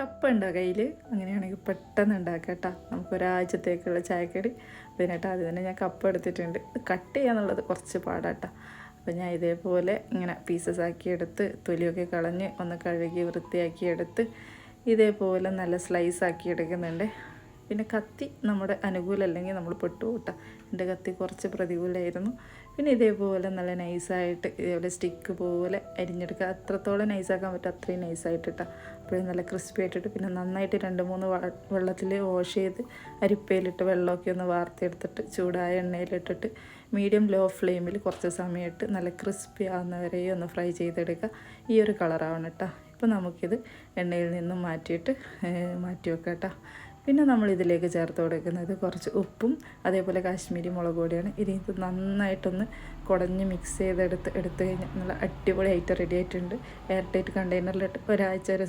കപ്പ ഉണ്ടോ കയ്യിൽ അങ്ങനെയാണെങ്കിൽ പെട്ടെന്ന് ഉണ്ടാക്കാം കേട്ടോ. നമുക്ക് ഒരാഴ്ചത്തേക്കുള്ള ചായക്കടി കേട്ടോ അത് തന്നെ ഞാൻ കപ്പ് എടുത്തിട്ടുണ്ട്. കട്ട് ചെയ്യാന്നുള്ളത് കുറച്ച് പാടാട്ടോ. അപ്പോൾ ഞാൻ ഇതേപോലെ ഇങ്ങനെ പീസസ് ആക്കി എടുത്ത് തൊലിയൊക്കെ കളഞ്ഞ് ഒന്ന് കഴുകി വൃത്തിയാക്കി എടുത്ത് ഇതേപോലെ നല്ല സ്ലൈസ് ആക്കി എടുക്കുന്നുണ്ട്. പിന്നെ കത്തി നമ്മുടെ അനുകൂലമല്ലെങ്കിൽ നമ്മൾ പെട്ടു കൂട്ടാം എന്റെ കത്തി കുറച്ച് പ്രതികൂലമായിരുന്നു പിന്നെ ഇതേപോലെ നല്ല നൈസായിട്ട് ഇതേപോലെ സ്റ്റിക്ക് പോലെ അരിഞ്ഞെടുക്കുക. അത്രത്തോളം നൈസാക്കാൻ പറ്റും. അത്രയും നൈസായിട്ടിട്ടാ. അപ്പോഴും നല്ല ക്രിസ്പി ആയിട്ടിട്ട് പിന്നെ നന്നായിട്ട് രണ്ട് മൂന്ന് വെള്ളത്തിൽ വാഷ് ചെയ്ത് അരിപ്പയിലിട്ട് വെള്ളമൊക്കെ ഒന്ന് വാർത്തെടുത്തിട്ട് ചൂടായ എണ്ണയിലിട്ടിട്ട് മീഡിയം ലോ ഫ്ലെയിമിൽ കുറച്ച് സമയമിട്ട് നല്ല ക്രിസ്പി ആവുന്നവരെ ഒന്ന് ഫ്രൈ ചെയ്തെടുക്കുക. ഈ ഒരു കളറാവണം കേട്ടോ. ഇപ്പോൾ നമുക്കിത് എണ്ണയിൽ നിന്നും മാറ്റിയിട്ട് മാറ്റി വെക്കാം കേട്ടോ. പിന്നെ നമ്മൾ ഇതിലേക്ക് ചേർത്ത് കൊടുക്കുന്നത് കുറച്ച് ഉപ്പും അതേപോലെ കാശ്മീരി മുളക് പൊടിയാണ്. ഇതിനകത്ത് നന്നായിട്ടൊന്ന് കുടഞ്ഞ് മിക്സ് ചെയ്തെടുത്ത് എടുത്തു കഴിഞ്ഞാൽ നല്ല അടിപൊളിയായിട്ട് റെഡി ആയിട്ടുണ്ട്. എയർ ടൈറ്റ് കണ്ടെയ്നറിലിട്ട് ഒരാഴ്ച വരെ